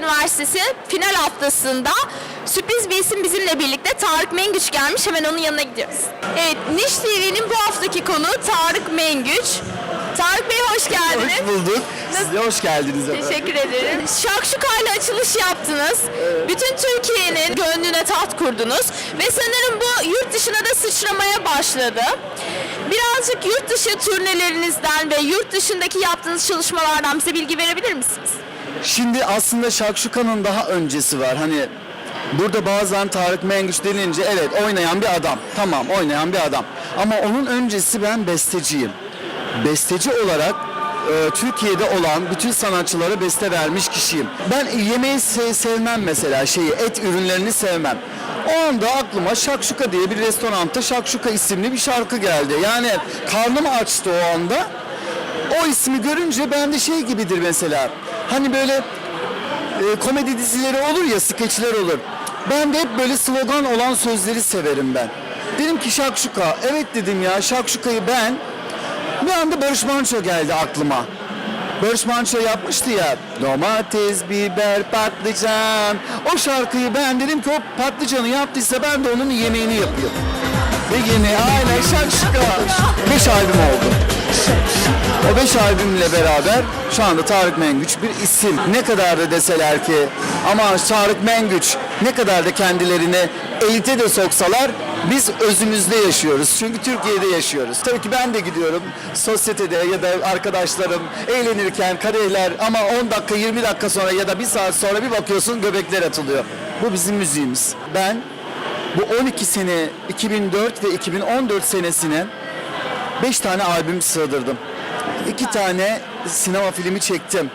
Üniversitesi final haftasında sürpriz bir isim bizimle birlikte Tarık Mengüç gelmiş. Hemen onun yanına gidiyoruz. Evet, Niş TV'nin bu haftaki konuğu Tarık Mengüç. Tarık Bey hoş geldiniz. Hoş bulduk. Siz de hoş geldiniz efendim. Teşekkür ederim. Şakşuka ile açılış yaptınız. Bütün Türkiye'nin gönlüne taht kurdunuz. Ve sanırım bu yurt dışına da sıçramaya başladı. Birazcık yurt dışı turnelerinizden ve yurt dışındaki yaptığınız çalışmalardan bize bilgi verebilir misiniz? Şimdi aslında Şakşuka'nın daha öncesi var. Hani burada bazen Tarık Mengüç denilince evet oynayan bir adam. Tamam oynayan bir adam. Ama onun öncesi ben besteciyim. Besteci olarak e, Türkiye'de olan bütün sanatçılara beste vermiş kişiyim. Ben yemeği se- sevmem mesela şeyi et ürünlerini sevmem. O anda aklıma Şakşuka diye bir restoranda Şakşuka isimli bir şarkı geldi. Yani karnım açtı o anda. O ismi görünce bende şey gibidir mesela. Hani böyle e, komedi dizileri olur ya, skeçler olur. Ben de hep böyle slogan olan sözleri severim ben. Dedim ki şakşuka. Evet dedim ya şakşukayı ben bir anda Barış Manço geldi aklıma. Barış Manço yapmıştı ya. Domates, biber, patlıcan. O şarkıyı ben dedim ki o patlıcanı yaptıysa ben de onun yemeğini yapayım. Ve yine aynen şakşuka. Beş albüm oldu. O beş albümle beraber şu anda Tarık Mengüç bir isim. Ne kadar da deseler ki ama Tarık Mengüç ne kadar da kendilerini elite de soksalar biz özümüzde yaşıyoruz. Çünkü Türkiye'de yaşıyoruz. Tabii ki ben de gidiyorum sosyetede ya da arkadaşlarım eğlenirken kadehler ama 10 dakika 20 dakika sonra ya da bir saat sonra bir bakıyorsun göbekler atılıyor. Bu bizim müziğimiz. Ben bu 12 sene 2004 ve 2014 senesine 5 tane albüm sığdırdım. 2 tane sinema filmi çektim.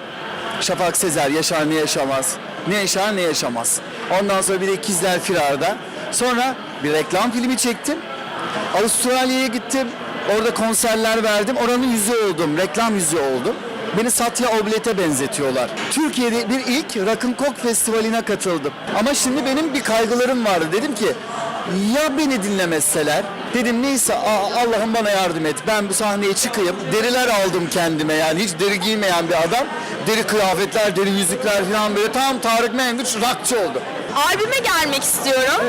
Şafak Sezer, Yaşar Ne Yaşamaz. Ne Yaşar Ne Yaşamaz. Ondan sonra bir de İkizler Firar'da. Sonra bir reklam filmi çektim. Avustralya'ya gittim. Orada konserler verdim. Oranın yüzü oldum. Reklam yüzü oldum. Beni Satya Oblet'e benzetiyorlar. Türkiye'de bir ilk Rock'n'Coke Festivali'ne katıldım. Ama şimdi benim bir kaygılarım vardı. Dedim ki ya beni dinlemezseler? Dedim neyse Allah'ım bana yardım et. Ben bu sahneye çıkayım. Deriler aldım kendime yani hiç deri giymeyen bir adam. Deri kıyafetler, deri yüzükler falan böyle tam Tarık Mengüç rockçı oldu. Albüme gelmek istiyorum.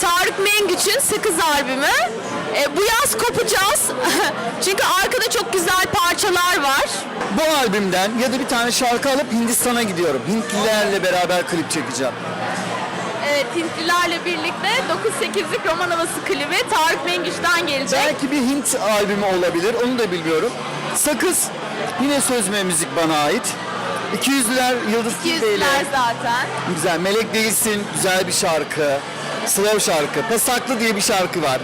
Tarık Mengüç'ün Sakız albümü. E, bu yaz kopacağız. Çünkü arkada çok güzel parçalar var. Bu albümden ya da bir tane şarkı alıp Hindistan'a gidiyorum. Hintlilerle beraber klip çekeceğim. Evet, Hintlilerle birlikte 9-8'lik roman havası klibi Tarık Mengüç'ten gelecek. Belki bir Hint albümü olabilir, onu da bilmiyorum. Sakız, yine söz ve müzik bana ait. 200'lüler Yıldız Tilbe ile. Zaten. Güzel, Melek Değilsin, güzel bir şarkı. Slow şarkı. Pasaklı diye bir şarkı var.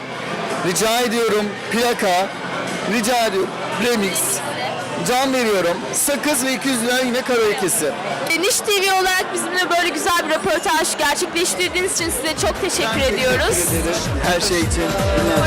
Rica ediyorum, plaka. Rica ediyorum, remix. Can veriyorum. Sakız ve 200'lüler yine karaoke'si. Niş TV olarak bizimle böyle güzel bir röportaj gerçekleştirdiğiniz için size çok teşekkür ediyoruz. Her şey için. Yine